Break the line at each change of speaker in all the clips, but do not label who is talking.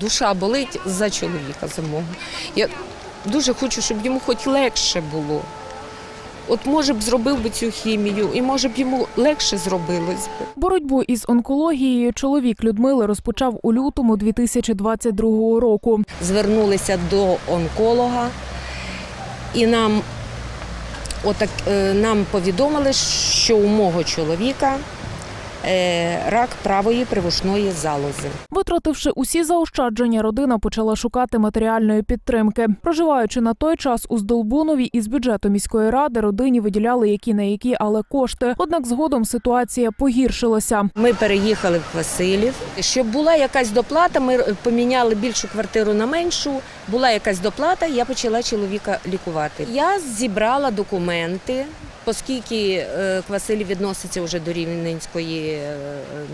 Душа болить за чоловіка за мого. Я дуже хочу, щоб йому хоч легше було. От може б зробив би цю хімію, і може б йому легше зробилось би.
Боротьбу із онкологією чоловік Людмили розпочав у лютому 2022 року.
Звернулися до онколога, і нам, отак, е, нам повідомили, що у мого чоловіка рак правої привушної залози.
Витративши усі заощадження, родина почала шукати матеріальної підтримки. Проживаючи на той час у Здолбунові із бюджету міської ради, родині виділяли які на які, але кошти. Однак згодом ситуація погіршилася.
Ми переїхали в Василів. Щоб була якась доплата, ми поміняли більшу квартиру на меншу. Була якась доплата, я почала чоловіка лікувати. Я зібрала документи, оскільки е, Квасилів відноситься вже до Рівненської е,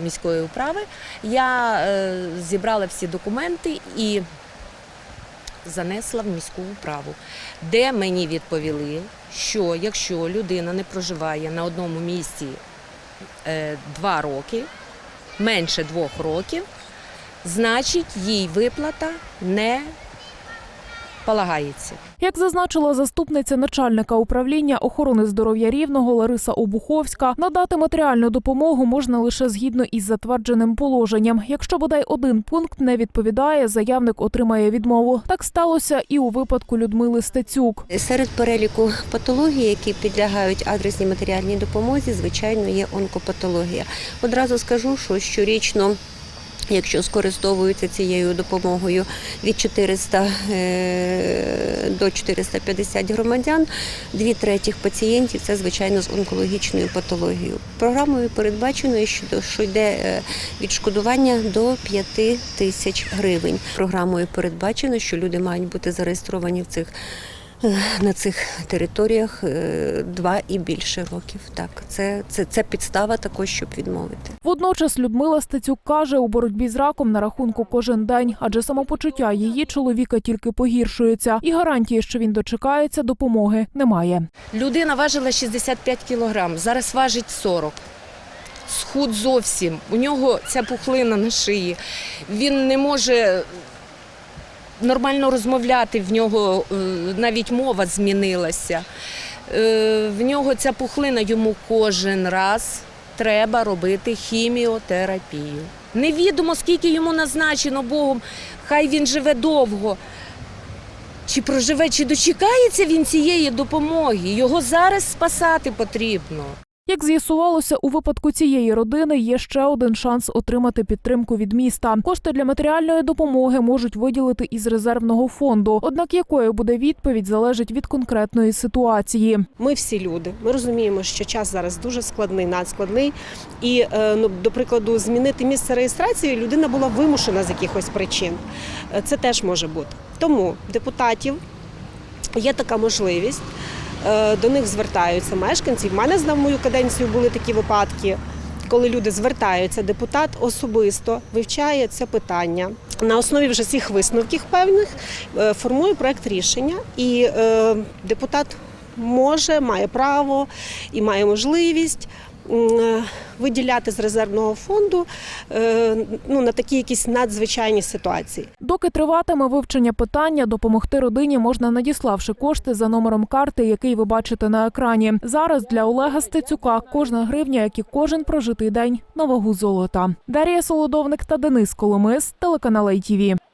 міської управи. Я е, зібрала всі документи і занесла в міську управу, де мені відповіли, що якщо людина не проживає на одному місці е, два роки, менше двох років, значить їй виплата не полагається.
Як зазначила заступниця начальника управління охорони здоров'я рівного Лариса Обуховська, надати матеріальну допомогу можна лише згідно із затвердженим положенням. Якщо бодай один пункт не відповідає, заявник отримає відмову. Так сталося і у випадку Людмили Стецюк.
Серед переліку патологій, які підлягають адресній матеріальній допомозі, звичайно, є онкопатологія. Одразу скажу, що щорічно. Якщо скористовуються цією допомогою від 400 е, до 450 громадян, дві третіх пацієнтів це звичайно з онкологічною патологією. Програмою передбачено, що йде е, відшкодування до 5 тисяч гривень. Програмою передбачено, що люди мають бути зареєстровані в цих на цих територіях е, два і більше років. Так, це, це, це підстава також, щоб відмовити.
Водночас Людмила Стецюк каже, у боротьбі з раком на рахунку кожен день, адже самопочуття її чоловіка тільки погіршується, і гарантії, що він дочекається допомоги, немає.
Людина важила 65 кілограм, зараз важить 40. Схуд зовсім. У нього ця пухлина на шиї. Він не може нормально розмовляти, в нього е, навіть мова змінилася. Е, В нього ця пухлина йому кожен раз треба робити хіміотерапію. Невідомо, скільки йому назначено Богом, хай він живе довго. Чи проживе, чи дочекається він цієї допомоги? Його зараз спасати потрібно.
Як з'ясувалося, у випадку цієї родини є ще один шанс отримати підтримку від міста. Кошти для матеріальної допомоги можуть виділити із резервного фонду. Однак якою буде відповідь залежить від конкретної ситуації.
Ми всі люди. Ми розуміємо, що час зараз дуже складний, надскладний. І, е, ну, до прикладу, змінити місце реєстрації людина була вимушена з якихось причин. Е, Це теж може бути. Тому депутатів є така можливість. Е, До них звертаються мешканці. В мене знав мою каденцію були такі випадки. Коли люди звертаються, депутат особисто вивчає це питання на основі вже цих висновків певних, е, формує проект рішення, і е, депутат може, має право і має можливість виділяти з резервного фонду е, ну, на такі якісь надзвичайні ситуації.
Доки триватиме вивчення питання, допомогти родині можна надіславши кошти за номером карти, який ви бачите на екрані. Зараз для Олега Стецюка кожна гривня, як і кожен прожитий день, на вагу золота. Дар'я Солодовник та Денис Коломис, телеканал ITV.